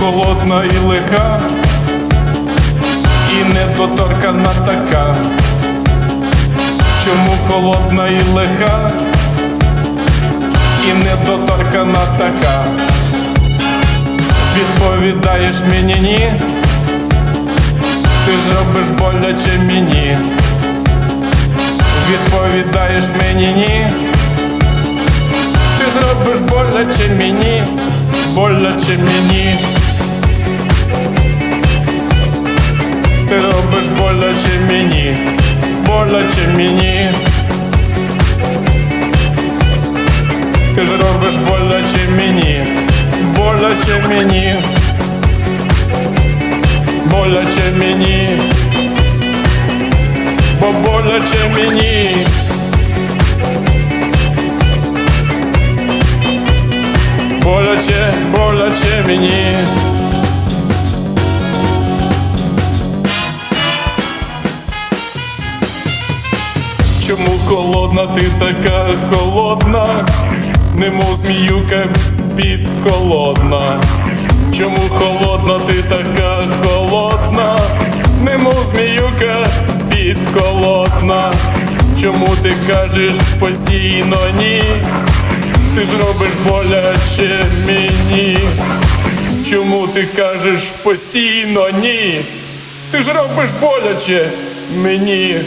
холодна і лиха, і недоторкана така? Чому холодна і лиха, і недоторкана така? Відповідаєш мені ні, ти ж робиш боляче мені. Відповідаєш мені ні, ти ж робиш боляче мені, боляче мені. Ти робиш боляче мені, боляче мені. Ти ж робиш боляче мені, боляче мені, боляче мені, бо боляче мені. Боляче мені. Чому холодна ти така холодна, немов зміюка підколодна? Чому холодна ти така холодна, немов зміюка підколодна? Чому ти кажеш постійно ні? Ти ж робиш боляче мені. Чому ти кажеш постійно ні? Ти ж робиш боляче мені.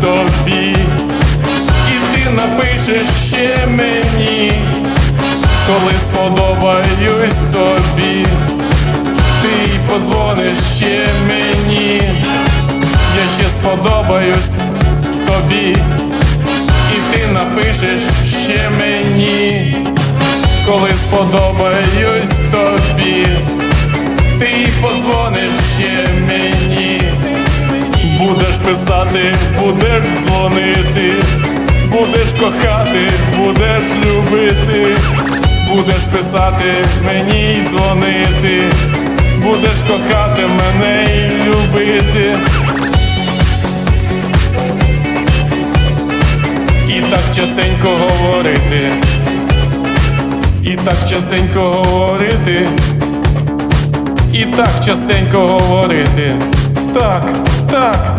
Тобі, і ти напишеш ще мені, коли сподобаюсь тобі, ти й подзвониш ще мені, я ще сподобаюсь тобі, і ти напишеш ще мені, коли сподобаюсь тобі, ти й подзвониш ще писати, будеш дзвонити, будеш кохати, будеш любити, будеш писати мені дзвонити, будеш кохати мене й любити. І так частенько говорити, і так частенько говорити, і так частенько говорити. Так, так,